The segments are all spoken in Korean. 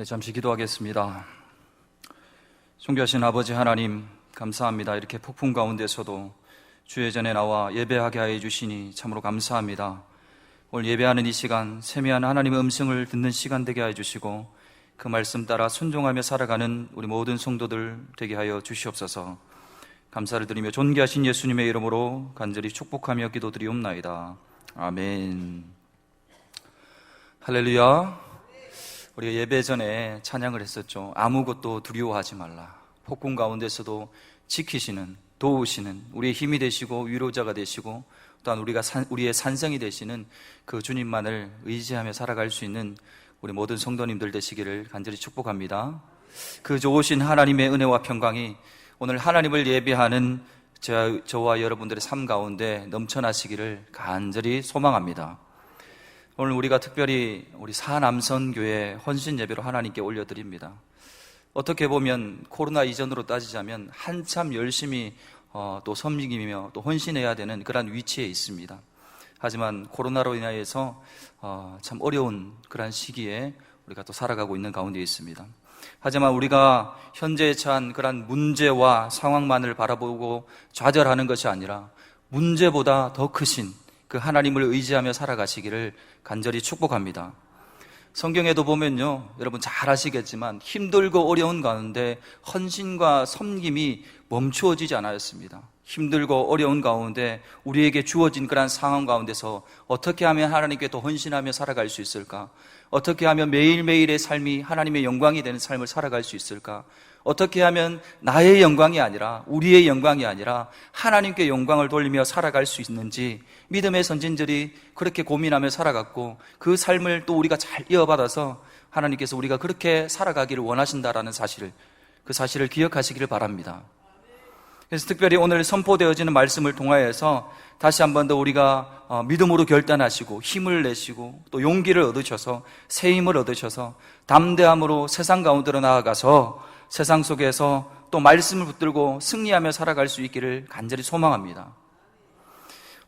네, 잠시 기도하겠습니다. 존귀하신 아버지 하나님, 감사합니다. 이렇게 폭풍 가운데서도 주의 전에 나와 예배하게 하여 주시니 참으로 감사합니다. 오늘 예배하는 이 시간, 세미한 하나님의 음성을 듣는 시간 되게 하여 주시고, 그 말씀 따라 순종하며 살아가는 우리 모든 성도들 되게 하여 주시옵소서. 감사를 드리며 존귀하신 예수님의 이름으로 간절히 축복하며 기도드리옵나이다. 아멘. 할렐루야. 우리가 예배 전에 찬양을 했었죠. 아무것도 두려워하지 말라. 폭풍 가운데서도 지키시는, 도우시는, 우리의 힘이 되시고 위로자가 되시고 또한 우리가 산, 우리의 산성이 되시는 그 주님만을 의지하며 살아갈 수 있는 우리 모든 성도님들 되시기를 간절히 축복합니다. 그 좋으신 하나님의 은혜와 평강이 오늘 하나님을 예배하는 저, 저와 여러분들의 삶 가운데 넘쳐나시기를 간절히 소망합니다. 오늘 우리가 특별히 우리 사남선교회 헌신 예배로 하나님께 올려드립니다. 어떻게 보면 코로나 이전으로 따지자면 한참 열심히 어, 또 섬기며 또 헌신해야 되는 그런 위치에 있습니다. 하지만 코로나로 인하여서 어, 참 어려운 그런 시기에 우리가 또 살아가고 있는 가운데 있습니다. 하지만 우리가 현재에 처한 그런 문제와 상황만을 바라보고 좌절하는 것이 아니라 문제보다 더 크신 그 하나님을 의지하며 살아가시기를 간절히 축복합니다. 성경에도 보면요, 여러분 잘 아시겠지만 힘들고 어려운 가운데 헌신과 섬김이 멈추어지지 않았습니다. 힘들고 어려운 가운데 우리에게 주어진 그러한 상황 가운데서 어떻게 하면 하나님께 더 헌신하며 살아갈 수 있을까? 어떻게 하면 매일매일의 삶이 하나님의 영광이 되는 삶을 살아갈 수 있을까? 어떻게 하면 나의 영광이 아니라 우리의 영광이 아니라 하나님께 영광을 돌리며 살아갈 수 있는지 믿음의 선진들이 그렇게 고민하며 살아갔고 그 삶을 또 우리가 잘 이어받아서 하나님께서 우리가 그렇게 살아가기를 원하신다라는 사실을 그 사실을 기억하시기를 바랍니다. 그래서 특별히 오늘 선포되어지는 말씀을 통하여서 다시 한 번 더 우리가 어, 믿음으로 결단하시고 힘을 내시고 또 용기를 얻으셔서 새 힘을 얻으셔서 담대함으로 세상 가운데로 나아가서 세상 속에서 또 말씀을 붙들고 승리하며 살아갈 수 있기를 간절히 소망합니다.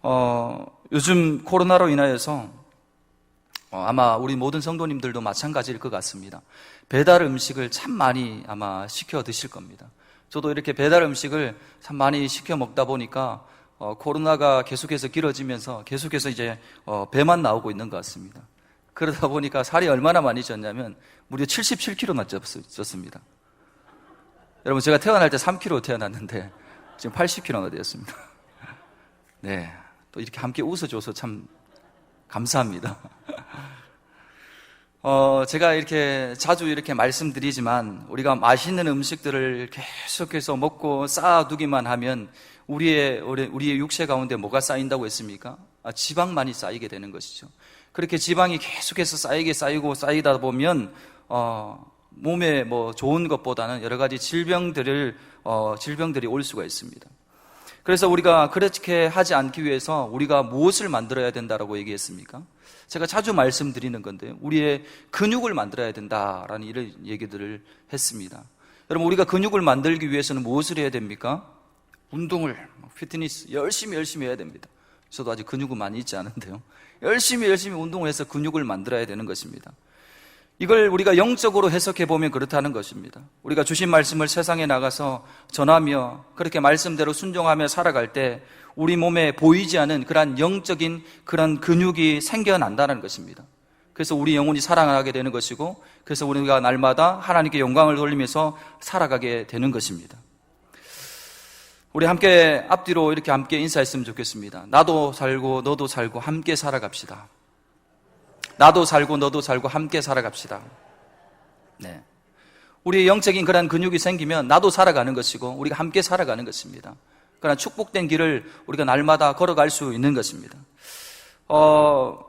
어, 요즘 코로나로 인하여서 어, 아마 우리 모든 성도님들도 마찬가지일 것 같습니다. 배달 음식을 참 많이 아마 시켜 드실 겁니다. 저도 이렇게 배달 음식을 참 많이 시켜 먹다 보니까 어, 코로나가 계속해서 길어지면서 계속해서 이제 어, 배만 나오고 있는 것 같습니다. 그러다 보니까 살이 얼마나 많이 쪘냐면 무려 77kg나 쪘습니다. 여러분 제가 태어날 때 3kg 태어났는데 지금 80kg나 되었습니다. 네, 또 이렇게 함께 웃어줘서 참 감사합니다. 어, 제가 이렇게 자주 이렇게 말씀드리지만 우리가 맛있는 음식들을 계속해서 먹고 쌓아두기만 하면 우리의 우리의 육체 가운데 뭐가 쌓인다고 했습니까? 아, 지방만이 쌓이게 되는 것이죠. 그렇게 지방이 계속해서 쌓이게 쌓이고 쌓이다 보면 어, 몸에 뭐 좋은 것보다는 여러 가지 질병들을 어, 질병들이 올 수가 있습니다. 그래서 우리가 그렇게 하지 않기 위해서 우리가 무엇을 만들어야 된다라고 얘기했습니까? 제가 자주 말씀드리는 건데 우리의 근육을 만들어야 된다라는 이런 얘기들을 했습니다. 여러분 우리가 근육을 만들기 위해서는 무엇을 해야 됩니까? 운동을 피트니스 열심히 열심히 해야 됩니다. 저도 아직 근육은 많이 있지 않은데요. 열심히 열심히 운동을 해서 근육을 만들어야 되는 것입니다. 이걸 우리가 영적으로 해석해 보면 그렇다는 것입니다. 우리가 주신 말씀을 세상에 나가서 전하며 그렇게 말씀대로 순종하며 살아갈 때 우리 몸에 보이지 않은 그러한 영적인 그런 근육이 생겨난다는 것입니다. 그래서 우리 영혼이 사랑하게 되는 것이고 그래서 우리가 날마다 하나님께 영광을 돌리면서 살아가게 되는 것입니다. 우리 함께 앞뒤로 이렇게 함께 인사했으면 좋겠습니다. 나도 살고 너도 살고 함께 살아갑시다. 나도 살고 너도 살고 함께 살아갑시다. 네. 우리의 영적인 그런 근육이 생기면 나도 살아가는 것이고 우리가 함께 살아가는 것입니다. 그러나 축복된 길을 우리가 날마다 걸어갈 수 있는 것입니다. 어,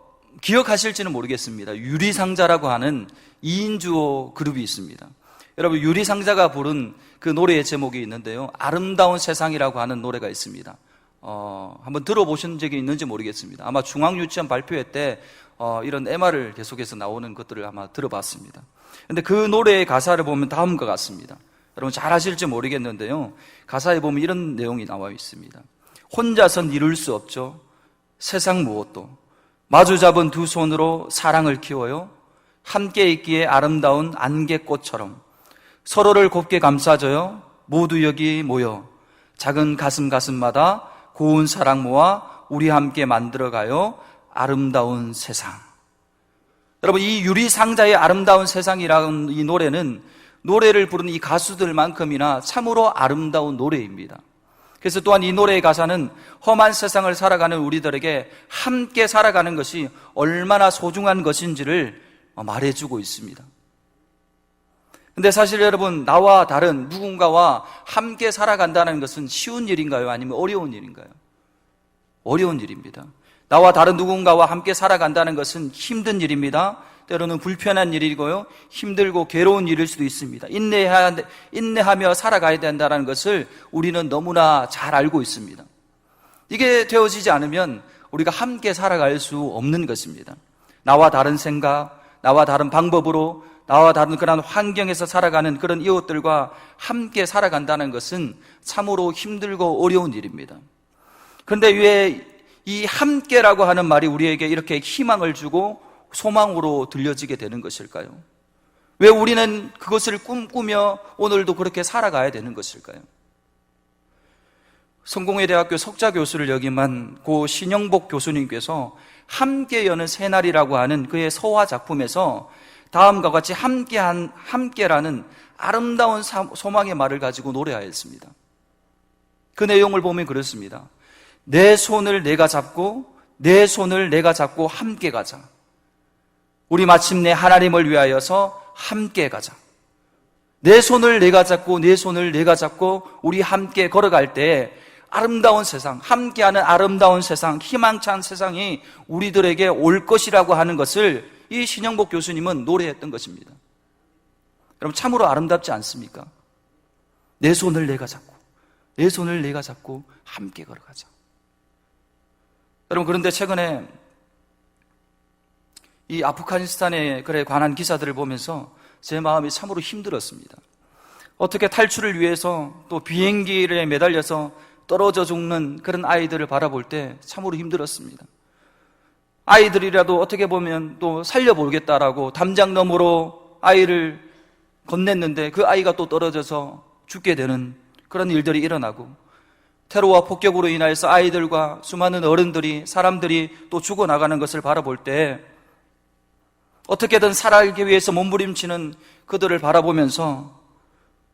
기억하실지는 모르겠습니다. 유리상자라고 하는 2인주호 그룹이 있습니다. 여러분, 유리상자가 부른 그 노래의 제목이 있는데요. 아름다운 세상이라고 하는 노래가 있습니다. 어, 한번 들어보신 적이 있는지 모르겠습니다. 아마 중앙유치원 발표회 때 어, 이런 MR을 계속해서 나오는 것들을 아마 들어봤습니다. 근데 그 노래의 가사를 보면 다음과 같습니다. 여러분 잘 아실지 모르겠는데요. 가사에 보면 이런 내용이 나와 있습니다. 혼자선 이룰 수 없죠. 세상 무엇도. 마주 잡은 두 손으로 사랑을 키워요. 함께 있기에 아름다운 안개꽃처럼 서로를 곱게 감싸줘요. 모두 여기 모여 작은 가슴 가슴마다 고운 사랑 모아 우리 함께 만들어가요. 아름다운 세상. 여러분 이 유리 상자의 아름다운 세상이라는 이 노래는 노래를 부르는 이 가수들만큼이나 참으로 아름다운 노래입니다. 그래서 또한 이 노래의 가사는 험한 세상을 살아가는 우리들에게 함께 살아가는 것이 얼마나 소중한 것인지를 말해주고 있습니다. 근데 사실 여러분, 나와 다른 누군가와 함께 살아간다는 것은 쉬운 일인가요? 아니면 어려운 일인가요? 어려운 일입니다. 나와 다른 누군가와 함께 살아간다는 것은 힘든 일입니다. 때로는 불편한 일이고요. 힘들고 괴로운 일일 수도 있습니다. 인내하, 인내하며 살아가야 된다는 것을 우리는 너무나 잘 알고 있습니다. 이게 되어지지 않으면 우리가 함께 살아갈 수 없는 것입니다. 나와 다른 생각, 나와 다른 방법으로, 나와 다른 그런 환경에서 살아가는 그런 이웃들과 함께 살아간다는 것은 참으로 힘들고 어려운 일입니다. 그런데 왜 이 함께라고 하는 말이 우리에게 이렇게 희망을 주고 소망으로 들려지게 되는 것일까요? 왜 우리는 그것을 꿈꾸며 오늘도 그렇게 살아가야 되는 것일까요? 성공회대학교 석자 교수를 역임한 고 신영복 교수님께서 함께 여는 새날이라고 하는 그의 서화 작품에서 다음과 같이 함께한 함께라는 아름다운 소망의 말을 가지고 노래하였습니다. 그 내용을 보면 그렇습니다. 내 손을 내가 잡고 내 손을 내가 잡고 함께 가자. 우리 마침내 하나님을 위하여서 함께 가자. 내 손을 내가 잡고 내 손을 내가 잡고 우리 함께 걸어갈 때 아름다운 세상, 함께하는 아름다운 세상, 희망찬 세상이 우리들에게 올 것이라고 하는 것을 이 신영복 교수님은 노래했던 것입니다. 여러분 참으로 아름답지 않습니까? 내 손을 내가 잡고 내 손을 내가 잡고 함께 걸어가자. 여러분 그런데 최근에 이 아프가니스탄에 그래 관한 기사들을 보면서 제 마음이 참으로 힘들었습니다. 어떻게 탈출을 위해서 또 비행기를 매달려서 떨어져 죽는 그런 아이들을 바라볼 때 참으로 힘들었습니다. 아이들이라도 어떻게 보면 또 살려보겠다라고 담장 너머로 아이를 건넸는데 그 아이가 또 떨어져서 죽게 되는 그런 일들이 일어나고 테러와 폭격으로 인하여서 아이들과 수많은 어른들이 사람들이 또 죽어나가는 것을 바라볼 때 어떻게든 살아가기 위해서 몸부림치는 그들을 바라보면서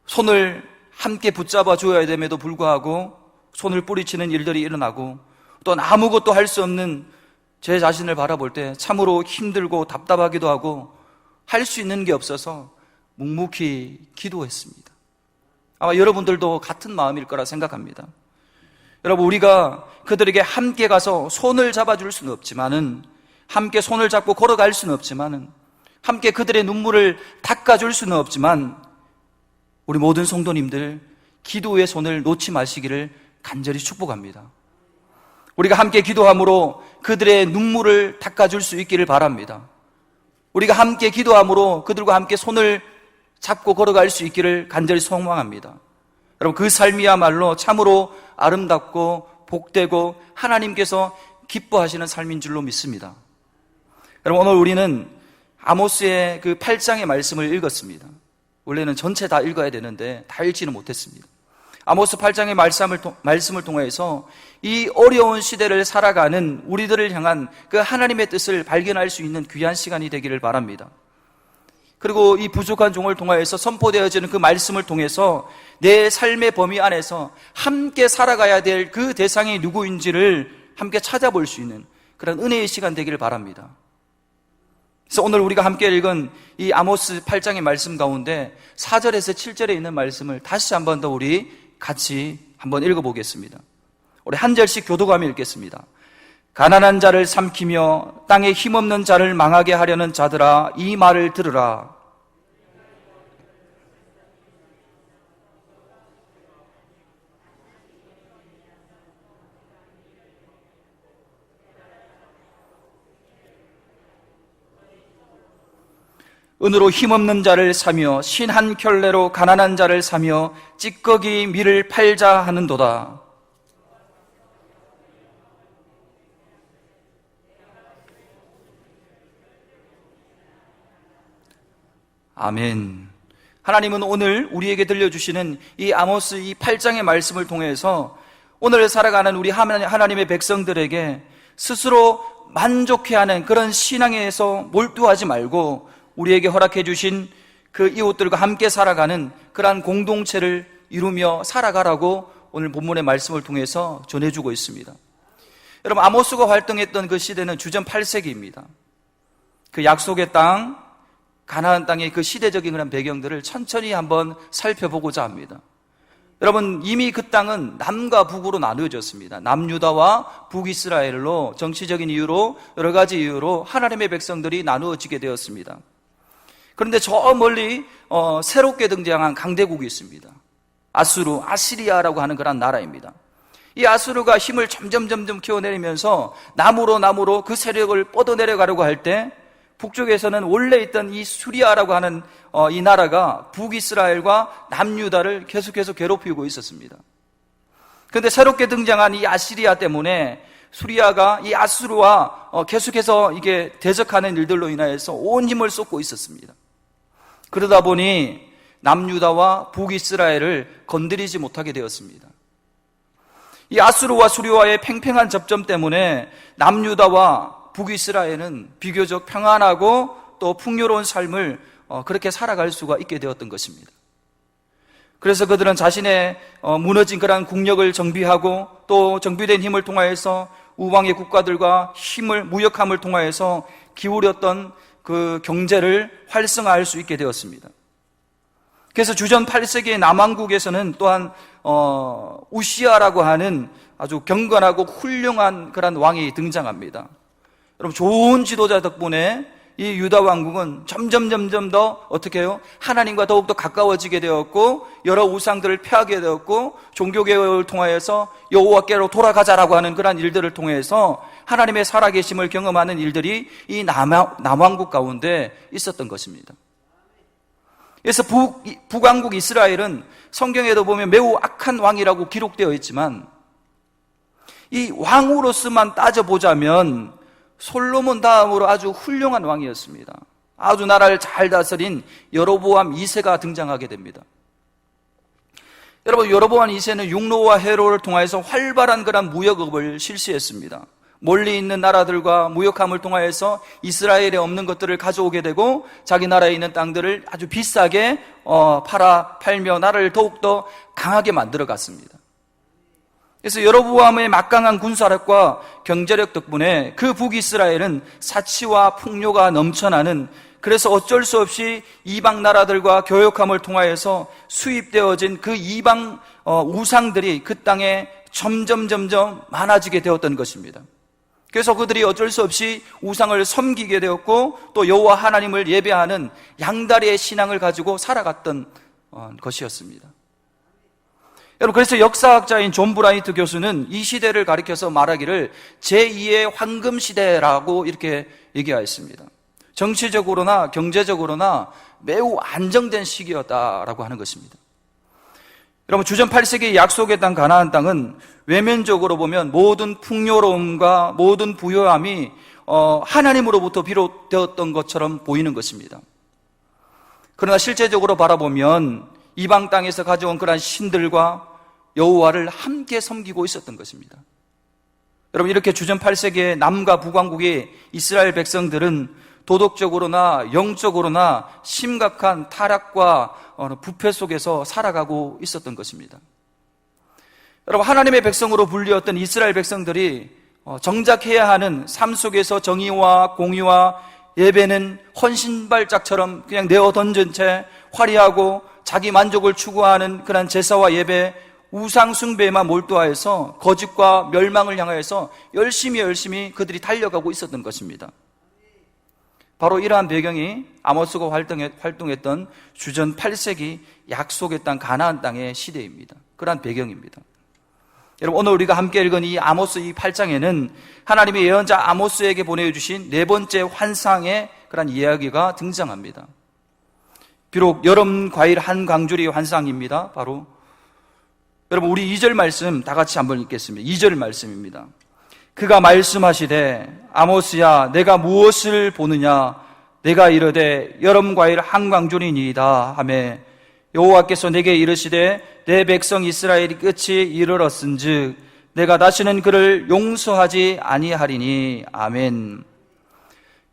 손을 함께 붙잡아 주어야 됨에도 불구하고 손을 뿌리치는 일들이 일어나고 또 아무것도 할 수 없는 제 자신을 바라볼 때 참으로 힘들고 답답하기도 하고 할 수 있는 게 없어서 묵묵히 기도했습니다. 아마 여러분들도 같은 마음일 거라 생각합니다. 여러분, 우리가 그들에게 함께 가서 손을 잡아줄 수는 없지만은 함께 손을 잡고 걸어갈 수는 없지만 함께 그들의 눈물을 닦아줄 수는 없지만 우리 모든 성도님들 기도의 손을 놓지 마시기를 간절히 축복합니다. 우리가 함께 기도함으로 그들의 눈물을 닦아줄 수 있기를 바랍니다. 우리가 함께 기도함으로 그들과 함께 손을 잡고 걸어갈 수 있기를 간절히 소망합니다. 여러분 그 삶이야말로 참으로 아름답고 복되고 하나님께서 기뻐하시는 삶인 줄로 믿습니다. 여러분, 오늘 우리는 아모스의 그 8장의 말씀을 읽었습니다. 원래는 전체 다 읽어야 되는데 다 읽지는 못했습니다. 아모스 8장의 말씀을, 말씀을 통해서 이 어려운 시대를 살아가는 우리들을 향한 그 하나님의 뜻을 발견할 수 있는 귀한 시간이 되기를 바랍니다. 그리고 이 부족한 종을 통하여서 선포되어지는 그 말씀을 통해서 내 삶의 범위 안에서 함께 살아가야 될 그 대상이 누구인지를 함께 찾아볼 수 있는 그런 은혜의 시간 되기를 바랍니다. 그래서 오늘 우리가 함께 읽은 이 아모스 8장의 말씀 가운데 4절에서 7절에 있는 말씀을 다시 한 번 더 우리 같이 한번 읽어보겠습니다. 우리 한 절씩 교도감이 읽겠습니다. 가난한 자를 삼키며 땅에 힘없는 자를 망하게 하려는 자들아 이 말을 들으라. 은으로 힘없는 자를 사며 신 한 켤레로 가난한 자를 사며 찌꺼기 밀을 팔자 하는도다. 아멘. 하나님은 오늘 우리에게 들려주시는 이 아모스 이 8장의 말씀을 통해서 오늘 살아가는 우리 하나님- 하나님의 백성들에게 스스로 만족해하는 그런 신앙에서 몰두하지 말고 우리에게 허락해 주신 그 이웃들과 함께 살아가는 그러한 공동체를 이루며 살아가라고 오늘 본문의 말씀을 통해서 전해주고 있습니다. 여러분 아모스가 활동했던 그 시대는 주전 8세기입니다. 그 약속의 땅, 가나안 땅의 그 시대적인 그런 배경들을 천천히 한번 살펴보고자 합니다. 여러분 이미 그 땅은 남과 북으로 나누어졌습니다. 남유다와 북이스라엘로 정치적인 이유로 여러 가지 이유로 하나님의 백성들이 나누어지게 되었습니다. 그런데 저 멀리 어, 새롭게 등장한 강대국이 있습니다. 아수르, 아시리아라고 하는 그런 나라입니다. 이 아수르가 힘을 점점 점점 키워내리면서 나무로 나무로 그 세력을 뻗어내려가려고 할 때 북쪽에서는 원래 있던 이 수리아라고 하는 어, 이 나라가 북이스라엘과 남유다를 계속해서 괴롭히고 있었습니다. 그런데 새롭게 등장한 이 아시리아 때문에 수리아가 이 아수르와 어, 계속해서 이게 대적하는 일들로 인하여서 온 힘을 쏟고 있었습니다. 그러다 보니 남유다와 북이스라엘을 건드리지 못하게 되었습니다. 이 아수르와 수리와의 팽팽한 접점 때문에 남유다와 북이스라엘은 비교적 평안하고 또 풍요로운 삶을 어, 그렇게 살아갈 수가 있게 되었던 것입니다. 그래서 그들은 자신의 어, 무너진 그러한 국력을 정비하고 또 정비된 힘을 통하여서 우방의 국가들과 힘을 무역함을 통하여서 기울였던 그 경제를 활성화할 수 있게 되었습니다. 그래서 주전 8세기의 남왕국에서는 또한 어, 우시아라고 하는 아주 경건하고 훌륭한 그런 왕이 등장합니다. 여러분 좋은 지도자 덕분에 이 유다 왕국은 점점 점점 더 어떻게 해요? 하나님과 더욱더 가까워지게 되었고 여러 우상들을 폐하게 되었고 종교 개혁을 통하여서 여호와께로 돌아가자라고 하는 그러한 일들을 통해서 하나님의 살아계심을 경험하는 일들이 이 남왕, 남왕국 가운데 있었던 것입니다. 그래서 북, 북왕국 이스라엘은 성경에도 보면 매우 악한 왕이라고 기록되어 있지만 이 왕으로서만 따져보자면 솔로몬 다음으로 아주 훌륭한 왕이었습니다. 아주 나라를 잘 다스린 여로보암 2세가 등장하게 됩니다. 여러분 여로보암 2세는 육로와 해로를 통하여서 활발한 그런 무역업을 실시했습니다. 멀리 있는 나라들과 무역함을 통하여서 이스라엘에 없는 것들을 가져오게 되고 자기 나라에 있는 땅들을 아주 비싸게 어, 팔아 팔며 나라를 더욱더 강하게 만들어 갔습니다. 그래서 여로보암의 막강한 군사력과 경제력 덕분에 그 북이스라엘은 사치와 풍요가 넘쳐나는 그래서 어쩔 수 없이 이방 나라들과 교역함을 통하여서 수입되어진 그 이방 어, 우상들이 그 땅에 점점 점점 많아지게 되었던 것입니다. 그래서 그들이 어쩔 수 없이 우상을 섬기게 되었고 또 여호와 하나님을 예배하는 양다리의 신앙을 가지고 살아갔던 어, 것이었습니다. 여러분 그래서 역사학자인 존 브라이트 교수는 이 시대를 가리켜서 말하기를 제2의 황금 시대라고 이렇게 얘기하였습니다. 정치적으로나 경제적으로나 매우 안정된 시기였다라고 하는 것입니다. 여러분 주전 8세기 약속의 땅 가나안 땅은 외면적으로 보면 모든 풍요로움과 모든 부요함이 어, 하나님으로부터 비롯되었던 것처럼 보이는 것입니다. 그러나 실제적으로 바라보면 이방 땅에서 가져온 그러한 신들과 여호와를 함께 섬기고 있었던 것입니다. 여러분 이렇게 주전 8세기의 남과 북왕국의 이스라엘 백성들은 도덕적으로나 영적으로나 심각한 타락과 어, 부패 속에서 살아가고 있었던 것입니다. 여러분 하나님의 백성으로 불리었던 이스라엘 백성들이 어, 정작 해야 하는 삶 속에서 정의와 공의와 예배는 헌신발작처럼 그냥 내어 던진 채 화려하고 자기 만족을 추구하는 그런 제사와 예배, 우상 숭배에만 몰두하여서 거짓과 멸망을 향하여서 열심히 열심히 그들이 달려가고 있었던 것입니다. 바로 이러한 배경이 아모스가 활동했던 주전 8세기 약속의 땅 가나안 땅의 시대입니다. 그러한 배경입니다. 여러분 오늘 우리가 함께 읽은 이 아모스 이 8장에는 하나님의 예언자 아모스에게 보내주신 네 번째 환상의 그런 이야기가 등장합니다. 비록 여름 과일 한 광주리 환상입니다. 바로 여러분 우리 2절 말씀 다 같이 한번 읽겠습니다. 2절 말씀입니다. 그가 말씀하시되 아모스야 내가 무엇을 보느냐 내가 이르되 여름 과일 한광줄이니이다 하매 여호와께서 내게 이르시되 내 백성 이스라엘이 끝이 이르렀은즉 내가 다시는 그를 용서하지 아니하리니 아멘.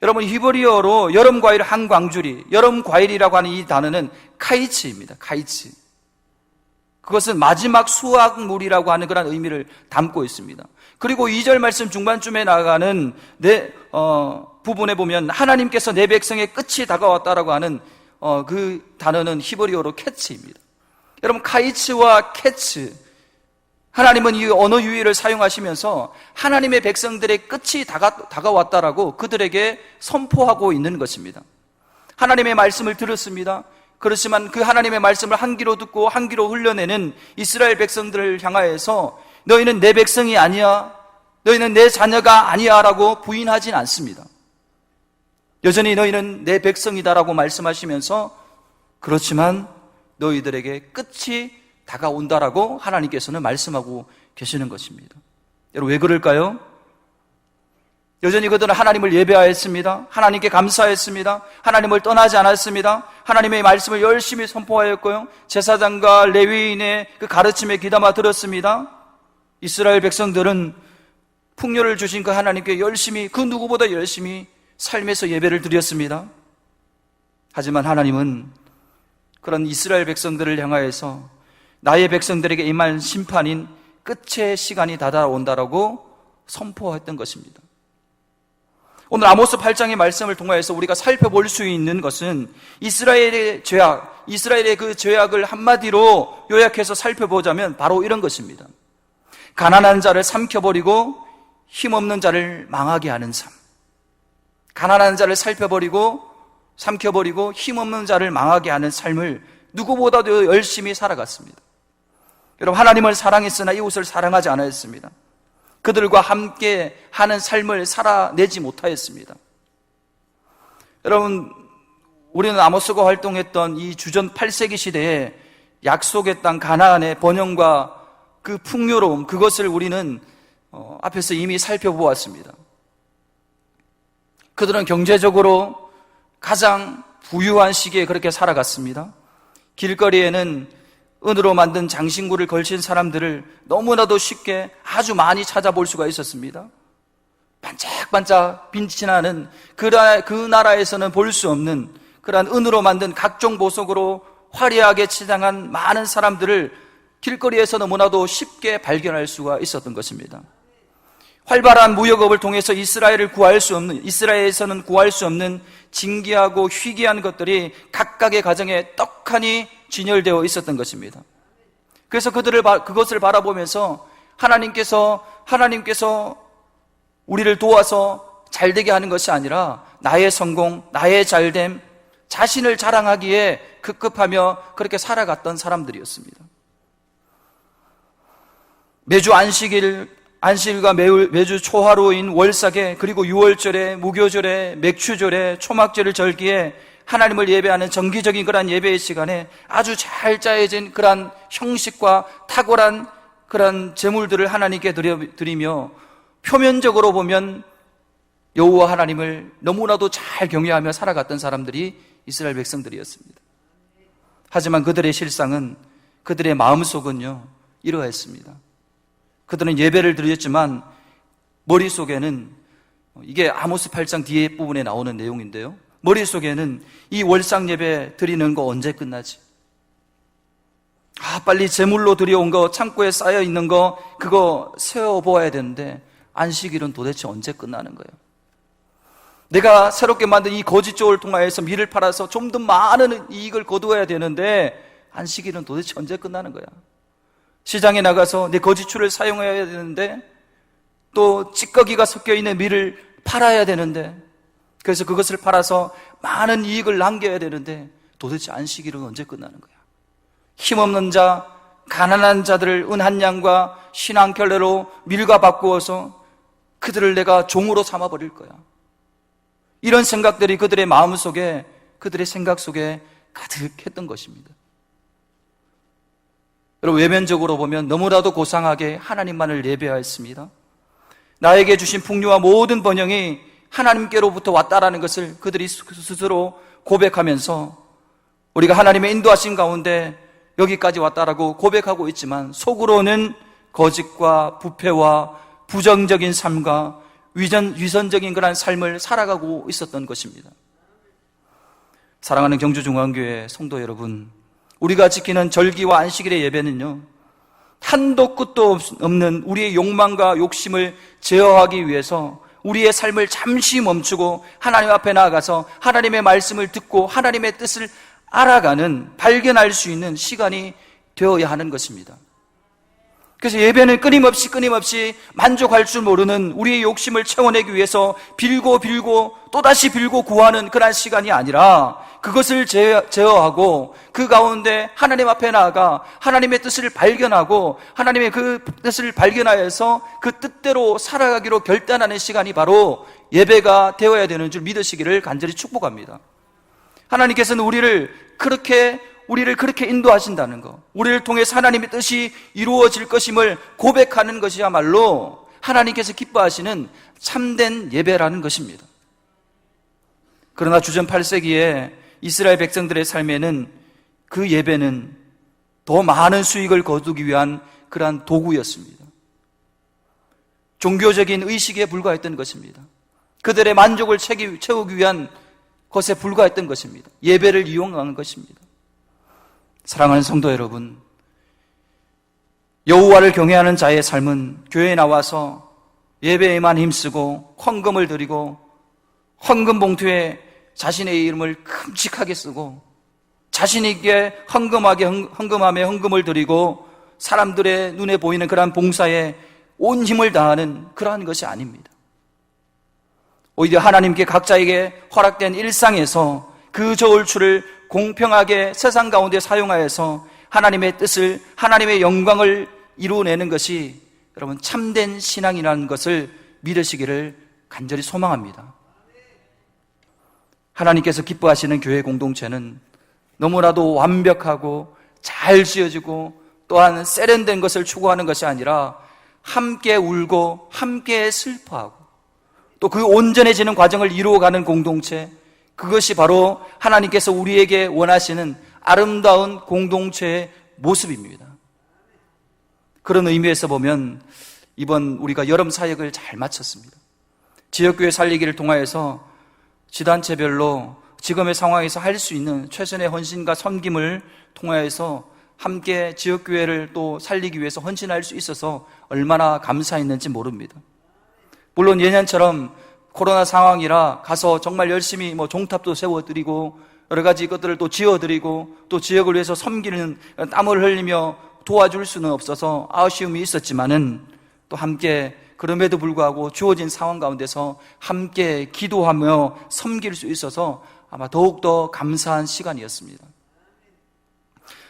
여러분 히브리어로 여름 과일 한광줄이 여름 과일이라고 하는 이 단어는 카이츠입니다. 카이츠. 그것은 마지막 수확물이라고 하는 그런 의미를 담고 있습니다. 그리고 2절 말씀 중반쯤에 나가는 내, 어, 부분에 보면 하나님께서 내 백성의 끝이 다가왔다라고 하는 어, 그 단어는 히브리어로 캐츠입니다. 여러분, 카이츠와 캐츠. 하나님은 이 언어 유희를 사용하시면서 하나님의 백성들의 끝이 다가, 다가왔다라고 그들에게 선포하고 있는 것입니다. 하나님의 말씀을 들었습니다. 그렇지만 그 하나님의 말씀을 한 귀로 듣고 한 귀로 흘려내는 이스라엘 백성들을 향하여서 너희는 내 백성이 아니야. 너희는 내 자녀가 아니야. 라고 부인하진 않습니다. 여전히 너희는 내 백성이다라고 말씀하시면서 그렇지만 너희들에게 끝이 다가온다라고 하나님께서는 말씀하고 계시는 것입니다. 여러분 왜 그럴까요? 여전히 그들은 하나님을 예배하였습니다. 하나님께 감사했습니다. 하나님을 떠나지 않았습니다. 하나님의 말씀을 열심히 선포하였고요. 제사장과 레위인의 그 가르침에 귀담아 들었습니다. 이스라엘 백성들은 풍요를 주신 그 하나님께 열심히 그 누구보다 열심히 삶에서 예배를 드렸습니다. 하지만 하나님은 그런 이스라엘 백성들을 향하여서 나의 백성들에게 임한 심판인 끝의 시간이 다가온다라고 선포했던 것입니다. 오늘 아모스 8장의 말씀을 통하여서 우리가 살펴볼 수 있는 것은 이스라엘의 죄악, 이스라엘의 그 죄악을 한마디로 요약해서 살펴보자면 바로 이런 것입니다. 가난한 자를 삼켜버리고 힘없는 자를 망하게 하는 삶. 가난한 자를 살펴버리고 삼켜버리고 힘없는 자를 망하게 하는 삶을 누구보다도 열심히 살아갔습니다. 여러분, 하나님을 사랑했으나 이웃을 사랑하지 않았습니다. 그들과 함께 하는 삶을 살아내지 못하였습니다. 여러분, 우리는 아모스가 활동했던 이 주전 8세기 시대에 약속의 땅 가나안의 번영과 그 풍요로움, 그것을 우리는 어, 앞에서 이미 살펴보았습니다. 그들은 경제적으로 가장 부유한 시기에 그렇게 살아갔습니다. 길거리에는 은으로 만든 장신구를 걸친 사람들을 너무나도 쉽게 아주 많이 찾아볼 수가 있었습니다. 반짝반짝 빛이 나는 그, 그 나라에서는 볼 수 없는 그러한 은으로 만든 각종 보석으로 화려하게 치장한 많은 사람들을 길거리에서 너무나도 쉽게 발견할 수가 있었던 것입니다. 활발한 무역업을 통해서 이스라엘을 구할 수 없는, 이스라엘에서는 구할 수 없는 진기하고 희귀한 것들이 각각의 가정에 떡하니 진열되어 있었던 것입니다. 그래서 그들을, 그것을 바라보면서 하나님께서, 하나님께서 우리를 도와서 잘되게 하는 것이 아니라 나의 성공, 나의 잘됨, 자신을 자랑하기에 급급하며 그렇게 살아갔던 사람들이었습니다. 매주 안식일, 안식일과 매주 초하루인 월삭에 그리고 유월절에 무교절에 맥추절에 초막절을 절기에 하나님을 예배하는 정기적인 그러한 예배의 시간에 아주 잘 짜여진 그러한 형식과 탁월한 그러한 제물들을 하나님께 드리며 표면적으로 보면 여호와 하나님을 너무나도 잘 경외하며 살아갔던 사람들이 이스라엘 백성들이었습니다. 하지만 그들의 실상은 그들의 마음속은요 이러했습니다. 그들은 예배를 드렸지만 머릿속에는 이게 아모스 8장 뒤에 부분에 나오는 내용인데요. 머릿속에는 이 월상 예배 드리는 거 언제 끝나지? 아, 빨리 제물로 드려온 거, 창고에 쌓여 있는 거, 그거 세워보아야 되는데, 안식일은 도대체 언제 끝나는 거예요? 내가 새롭게 만든 이 거짓 쪽을 통하여서 밀을 팔아서 좀 더 많은 이익을 거두어야 되는데, 안식일은 도대체 언제 끝나는 거야? 시장에 나가서 내 거짓줄을 사용해야 되는데, 또 찌꺼기가 섞여 있는 밀을 팔아야 되는데, 그래서 그것을 팔아서 많은 이익을 남겨야 되는데 도대체 안식일은 언제 끝나는 거야? 힘없는 자, 가난한 자들을 은한 양과 신앙 결례로 밀과 바꾸어서 그들을 내가 종으로 삼아 버릴 거야. 이런 생각들이 그들의 마음 속에, 그들의 생각 속에 가득했던 것입니다. 여러분, 외면적으로 보면 너무나도 고상하게 하나님만을 예배하였습니다. 나에게 주신 풍요와 모든 번영이 하나님께로부터 왔다라는 것을 그들이 스스로 고백하면서 우리가 하나님의 인도하신 가운데 여기까지 왔다라고 고백하고 있지만 속으로는 거짓과 부패와 부정적인 삶과 위전, 위선적인 그런 삶을 살아가고 있었던 것입니다. 사랑하는 경주중앙교회 성도 여러분, 우리가 지키는 절기와 안식일의 예배는요, 한도 끝도 없는 우리의 욕망과 욕심을 제어하기 위해서 우리의 삶을 잠시 멈추고 하나님 앞에 나아가서 하나님의 말씀을 듣고 하나님의 뜻을 알아가는, 발견할 수 있는 시간이 되어야 하는 것입니다. 그래서 예배는 끊임없이 끊임없이 만족할 줄 모르는 우리의 욕심을 채워내기 위해서 빌고 빌고 또다시 빌고 구하는 그런 시간이 아니라 그것을 제어하고 그 가운데 하나님 앞에 나아가 하나님의 뜻을 발견하고 하나님의 그 뜻을 발견하여서 그 뜻대로 살아가기로 결단하는 시간이 바로 예배가 되어야 되는 줄 믿으시기를 간절히 축복합니다. 하나님께서는 우리를 그렇게 우리를 그렇게 인도하신다는 것, 우리를 통해 하나님의 뜻이 이루어질 것임을 고백하는 것이야말로 하나님께서 기뻐하시는 참된 예배라는 것입니다. 그러나 주전 8세기에 이스라엘 백성들의 삶에는 그 예배는 더 많은 수익을 거두기 위한 그러한 도구였습니다. 종교적인 의식에 불과했던 것입니다. 그들의 만족을 채우기 위한 것에 불과했던 것입니다. 예배를 이용하는 것입니다. 사랑하는 성도 여러분, 여호와를 경외하는 자의 삶은 교회에 나와서 예배에만 힘쓰고 헌금을 드리고 헌금 봉투에 자신의 이름을 큼직하게 쓰고 자신에게 헌금하게 헌금함에 헌금을 드리고 사람들의 눈에 보이는 그러한 봉사에 온 힘을 다하는 그러한 것이 아닙니다. 오히려 하나님께 각자에게 허락된 일상에서 그 저울추를 공평하게 세상 가운데 사용하여서 하나님의 뜻을, 하나님의 영광을 이루어내는 것이 여러분 참된 신앙이라는 것을 믿으시기를 간절히 소망합니다. 하나님께서 기뻐하시는 교회 공동체는 너무나도 완벽하고 잘 지어지고 또한 세련된 것을 추구하는 것이 아니라 함께 울고 함께 슬퍼하고 또 그 온전해지는 과정을 이루어가는 공동체, 그것이 바로 하나님께서 우리에게 원하시는 아름다운 공동체의 모습입니다. 그런 의미에서 보면 이번 우리가 여름 사역을 잘 마쳤습니다. 지역교회 살리기를 통하여서 지단체별로 지금의 상황에서 할 수 있는 최선의 헌신과 섬김을 통하여서 함께 지역교회를 또 살리기 위해서 헌신할 수 있어서 얼마나 감사했는지 모릅니다. 물론 예년처럼 코로나 상황이라 가서 정말 열심히 뭐 종탑도 세워드리고 여러 가지 것들을 또 지어드리고 또 지역을 위해서 섬기는 땀을 흘리며 도와줄 수는 없어서 아쉬움이 있었지만은 또 함께 그럼에도 불구하고 주어진 상황 가운데서 함께 기도하며 섬길 수 있어서 아마 더욱더 감사한 시간이었습니다.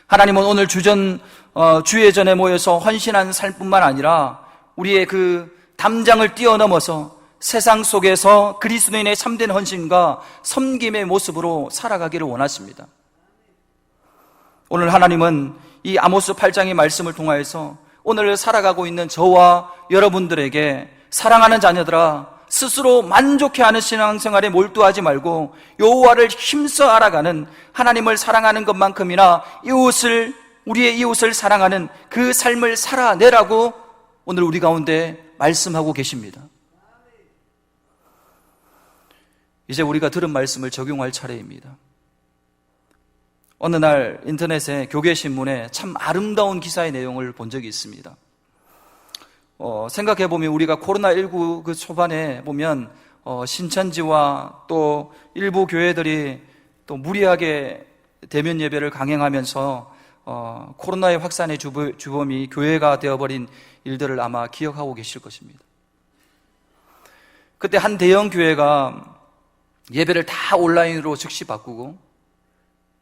하나님은 오늘 주전, 어, 주예전에 모여서 헌신한 삶뿐만 아니라 우리의 그 담장을 뛰어넘어서 세상 속에서 그리스도인의 참된 헌신과 섬김의 모습으로 살아가기를 원하십니다. 오늘 하나님은 이 아모스 8장의 말씀을 통하여서 오늘 살아가고 있는 저와 여러분들에게 사랑하는 자녀들아 스스로 만족해하는 신앙생활에 몰두하지 말고 여호와를 힘써 알아가는 하나님을 사랑하는 것만큼이나 이웃을 우리의 이웃을 사랑하는 그 삶을 살아내라고 오늘 우리 가운데 말씀하고 계십니다. 이제 우리가 들은 말씀을 적용할 차례입니다. 어느 날 인터넷에 교계 신문에 참 아름다운 기사의 내용을 본 적이 있습니다. 어, 생각해 보면 우리가 코로나 19 그 초반에 보면 어, 신천지와 또 일부 교회들이 또 무리하게 대면 예배를 강행하면서 어, 코로나의 확산의 주범이 교회가 되어버린 일들을 아마 기억하고 계실 것입니다. 그때 한 대형 교회가 예배를 다 온라인으로 즉시 바꾸고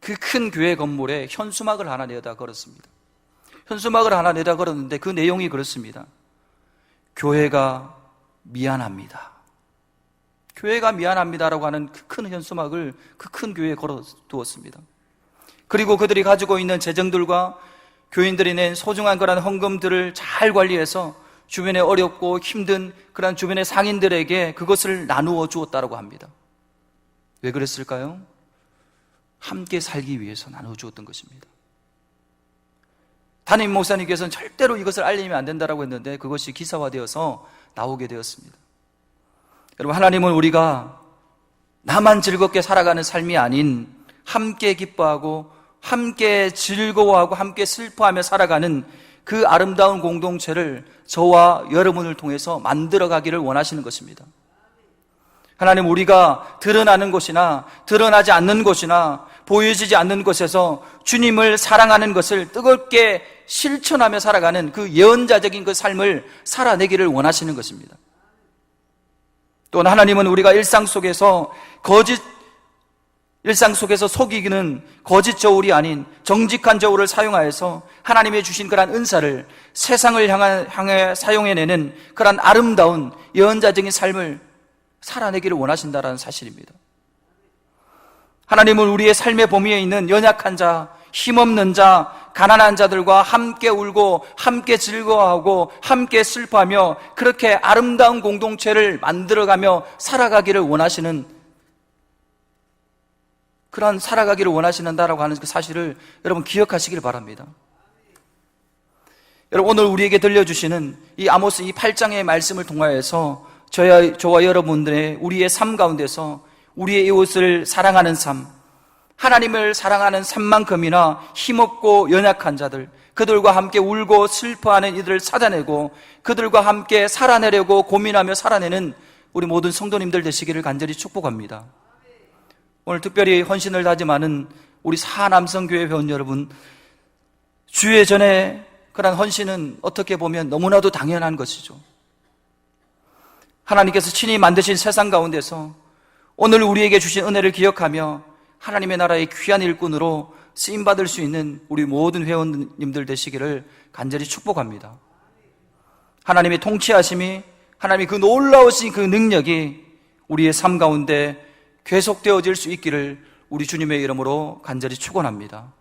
그 큰 교회 건물에 현수막을 하나 내다 걸었습니다. 현수막을 하나 내다 걸었는데 그 내용이 그렇습니다. 교회가 미안합니다. 교회가 미안합니다라고 하는 그 큰 현수막을 그 큰 교회에 걸어 두었습니다. 그리고 그들이 가지고 있는 재정들과 교인들이 낸 소중한 거라는 헌금들을 잘 관리해서 주변에 어렵고 힘든 그런 주변의 상인들에게 그것을 나누어 주었다라고 합니다. 왜 그랬을까요? 함께 살기 위해서 나누어 주었던 것입니다. 담임 목사님께서는 절대로 이것을 알리면 안 된다라고 했는데 그것이 기사화되어서 나오게 되었습니다. 여러분, 하나님은 우리가 나만 즐겁게 살아가는 삶이 아닌 함께 기뻐하고 함께 즐거워하고 함께 슬퍼하며 살아가는 그 아름다운 공동체를 저와 여러분을 통해서 만들어 가기를 원하시는 것입니다. 하나님 우리가 드러나는 곳이나 드러나지 않는 곳이나 보여지지 않는 곳에서 주님을 사랑하는 것을 뜨겁게 실천하며 살아가는 그 예언자적인 그 삶을 살아내기를 원하시는 것입니다. 또한 하나님은 우리가 일상 속에서 거짓 일상 속에서 속이기는 거짓 저울이 아닌 정직한 저울을 사용하여서 하나님의 주신 그러한 은사를 세상을 향해 사용해내는 그러한 아름다운 예언자적인 삶을 살아내기를 원하신다라는 사실입니다. 하나님은 우리의 삶의 범위에 있는 연약한 자, 힘없는 자, 가난한 자들과 함께 울고 함께 즐거워하고 함께 슬퍼하며 그렇게 아름다운 공동체를 만들어가며 살아가기를 원하시는 그러한 살아가기를 원하시는다라고 하는 그 사실을 여러분 기억하시길 바랍니다. 여러분 오늘 우리에게 들려주시는 이 아모스 이 8장의 말씀을 통하여서 저와, 저와 여러분들의 우리의 삶 가운데서 우리의 이웃을 사랑하는 삶, 하나님을 사랑하는 삶만큼이나 힘없고 연약한 자들, 그들과 함께 울고 슬퍼하는 이들을 찾아내고 그들과 함께 살아내려고 고민하며 살아내는 우리 모든 성도님들 되시기를 간절히 축복합니다. 오늘 특별히 헌신을 다짐하는 우리 사남성교회 회원 여러분, 주의 전에 그런 헌신은 어떻게 보면 너무나도 당연한 것이죠. 하나님께서 친히 만드신 세상 가운데서 오늘 우리에게 주신 은혜를 기억하며 하나님의 나라의 귀한 일꾼으로 쓰임 받을 수 있는 우리 모든 회원님들 되시기를 간절히 축복합니다. 하나님의 통치하심이, 하나님의 그 놀라우신 그 능력이 우리의 삶 가운데 계속되어질 수 있기를 우리 주님의 이름으로 간절히 축원합니다.